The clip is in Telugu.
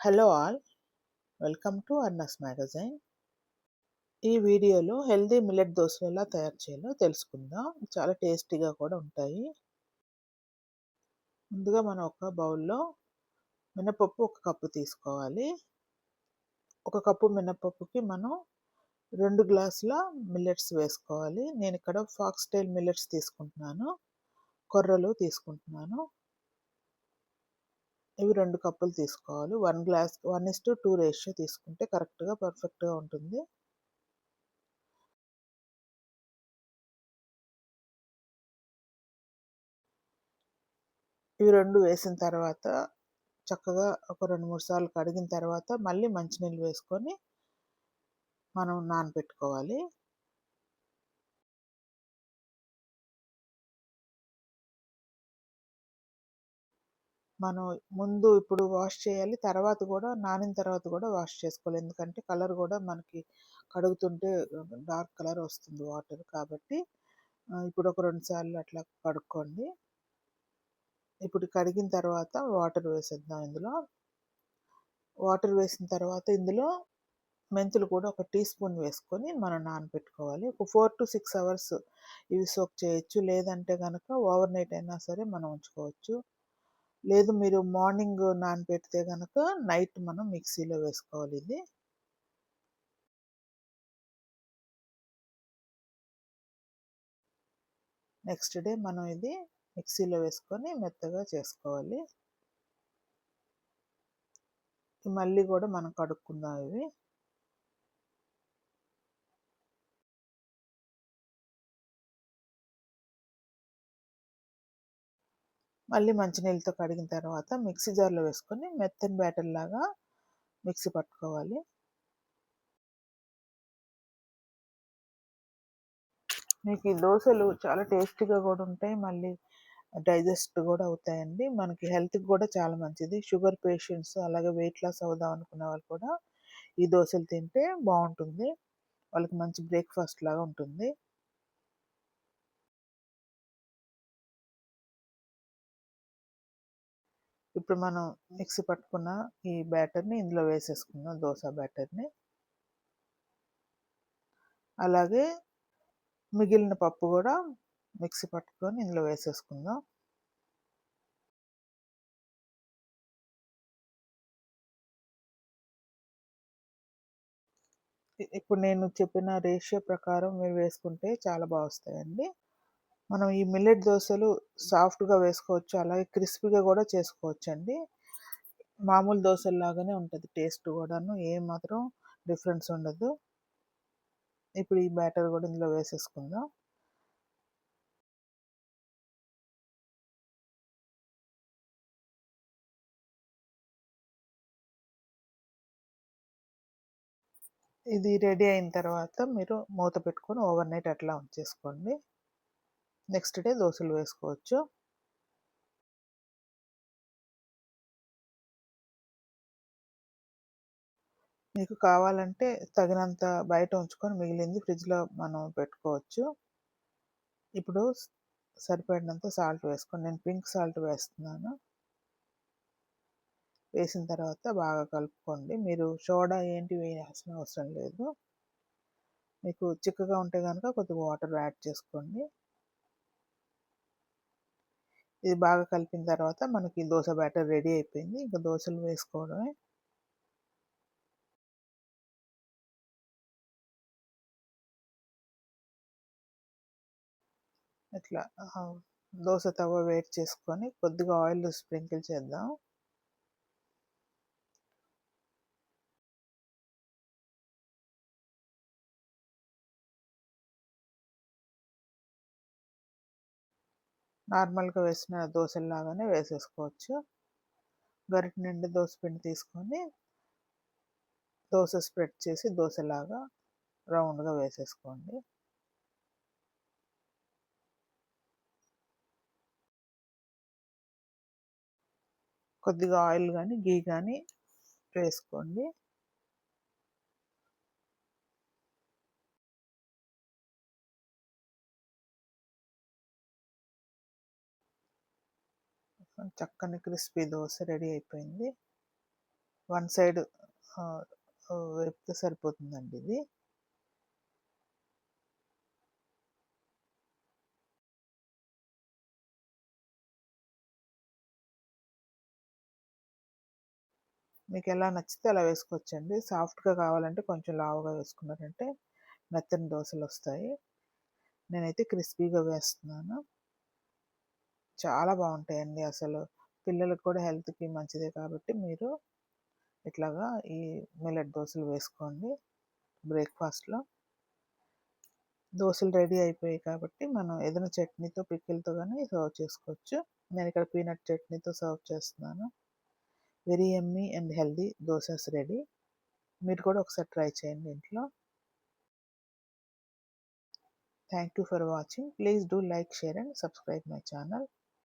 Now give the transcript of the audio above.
హలో ఆల్ వెల్కమ్ టు అర్నస్ మ్యాగజైన్ ఈ వీడియోలో హెల్దీ మిల్లెట్ దోశలు ఎలా తయారు చేయాలో తెలుసుకుందాం. చాలా టేస్టీగా కూడా ఉంటాయి. ముందుగా మనం ఒక బౌల్లో మినపప్పు ఒక కప్పు తీసుకోవాలి. ఒక కప్పు మినపప్పుకి మనం రెండు గ్లాసుల మిల్లెట్స్ వేసుకోవాలి. నేను ఇక్కడ ఫాక్స్టైల్ మిల్లెట్స్ తీసుకుంటున్నాను. కొర్రలు తీసుకుంటున్నాను. ఇవి రెండు కప్పులు తీసుకోవాలి. One glass one is to two ratio తీసుకుంటే కరెక్ట్గా పర్ఫెక్ట్గా ఉంటుంది. ఇవి రెండు వేసిన తర్వాత చక్కగా ఒక రెండు మూడు సార్లు కడిగిన తర్వాత మళ్ళీ మంచినీళ్ళు వేసుకొని మనం నానబెట్టుకోవాలి మనం ముందు ఇప్పుడు వాష్ చేయాలి. తర్వాత కూడా నానిన తర్వాత కూడా వాష్ చేసుకోవాలి. ఎందుకంటే కలర్ కూడా మనకి కడుగుతుంటే డార్క్ కలర్ వస్తుంది వాటర్ కాబట్టి. ఇప్పుడు ఒక రెండు సార్లు అట్లా కడుక్కోండి. ఇప్పుడు కడిగిన తర్వాత వాటర్ వేసేద్దాం ఇందులో. వాటర్ వేసిన తర్వాత ఇందులో మెంతులు కూడా ఒక టీ స్పూన్ వేసుకొని మనం నానబెట్టుకోవాలి. ఒక ఫోర్ టు సిక్స్ అవర్స్ ఇవి సోక్ చేయొచ్చు. లేదంటే కనుక ఓవర్ నైట్ అయినా సరే మనం ఉంచుకోవచ్చు. లేదు మీరు మార్నింగ్ నానబెడితే కనుక నైట్ మనం మిక్సీలో వేసుకోవాలి ఇది. నెక్స్ట్ డే మనం ఇది మిక్సీలో వేసుకొని మెత్తగా చేసుకోవాలి. మళ్ళీ కూడా మనం కడుక్కుందాం ఇవి. మళ్ళీ మంచినీళ్ళతో కడిగిన తర్వాత మిక్సీ జార్లో వేసుకొని మెత్తని బ్యాటర్ లాగా మిక్సీ పట్టుకోవాలి. మీకు ఈ దోశలు చాలా టేస్టీగా కూడా ఉంటాయి. మళ్ళీ డైజెస్ట్ కూడా అవుతాయండి. మనకి హెల్త్కి కూడా చాలా మంచిది. షుగర్ పేషెంట్స్ అలాగే వెయిట్ లాస్ అవుదాం అనుకునే వాళ్ళు కూడా ఈ దోశలు తింటే బాగుంటుంది. వాళ్ళకి మంచి బ్రేక్ఫాస్ట్ లాగా ఉంటుంది. ఇప్పుడు మనం మిక్సీ పట్టుకున్న ఈ బ్యాటర్ని ఇందులో వేసేసుకుందాం దోశ బ్యాటర్ని. అలాగే మిగిలిన పప్పు కూడా మిక్సీ పట్టుకొని ఇందులో వేసేసుకుందాం. ఇప్పుడు నేను చెప్పిన రేషియో ప్రకారం మీరు వేసుకుంటే చాలా బాగా వస్తాయండి. మనం ఈ మిల్లెట్ దోశలు సాఫ్ట్గా వేసుకోవచ్చు. అలాగే క్రిస్పీగా కూడా చేసుకోవచ్చు అండి మామూలు దోశల్లాగానే ఉంటుంది టేస్ట్ కూడాను. ఏం మాత్రం డిఫరెన్స్ ఉండదు. ఇప్పుడు ఈ బ్యాటర్ కూడా ఇందులో వేసేసుకుందాం. ఇది రెడీ అయిన తర్వాత మీరు మూత పెట్టుకొని ఓవర్ నైట్ అట్లా ఉంచేసుకోండి. నెక్స్ట్ డే దోశలు వేసుకోవచ్చు. మీకు కావాలంటే తగినంత బయట ఉంచుకొని మిగిలింది ఫ్రిడ్జ్లో మనం పెట్టుకోవచ్చు. ఇప్పుడు సరిపడినంత సాల్ట్ వేసుకొని నేను పింక్ సాల్ట్ వేస్తున్నాను. వేసిన తర్వాత బాగా కలుపుకోండి. మీరు సోడా ఏంటి వేయాల్సిన అవసరం లేదు. మీకు చిక్కగా ఉంటే కనుక కొద్దిగా వాటర్ యాడ్ చేసుకోండి. ఇది బాగా కలిపిన తర్వాత మనకి దోశ బ్యాటర్ రెడీ అయిపోయింది. ఇంకా దోశలు వేసుకోవడమే. ఇట్లా దోశ తవ్వ వేట్ చేసుకొని కొద్దిగా ఆయిల్ స్ప్రింకిల్ చేద్దాం. నార్మల్గా వేసిన దోశల్లాగానే వేసేసుకోవచ్చు. గరిటె నిండి దోశ పిండి తీసుకొని దోశ స్ప్రెడ్ చేసి దోశలాగా రౌండ్గా వేసేసుకోండి. కొద్దిగా ఆయిల్ కానీ గీ కానీ వేసుకోండి. చక్కని క్రిస్పీ దోశ రెడీ అయిపోయింది. వన్ సైడ్ వేపితే సరిపోతుందండి ఇది. మీకు ఎలా నచ్చితే అలా వేసుకోవచ్చండి. సాఫ్ట్గా కావాలంటే కొంచెం లావుగా వేసుకున్నారంటే మెత్తని దోశలు వస్తాయి. నేనైతే క్రిస్పీగా వేస్తున్నాను. చాలా బాగుంటాయండి. అసలు పిల్లలకు కూడా హెల్త్కి మంచిదే కాబట్టి మీరు ఇట్లాగా ఈ మిల్లెట్ దోశలు వేసుకోండి. బ్రేక్ఫాస్ట్లో. దోశలు రెడీ అయిపోయాయి కాబట్టి మనం ఏదైనా చట్నీతో పిక్కిలతో కానీ సర్వ్ చేసుకోవచ్చు. నేను ఇక్కడ పీనట్ చట్నీతో సర్వ్ చేస్తున్నాను. Very yummy and healthy dosas ready. మీరు కూడా ఒకసారి ట్రై చేయండి ఇంట్లో. Thank you for watching. Please do like share and subscribe my channel.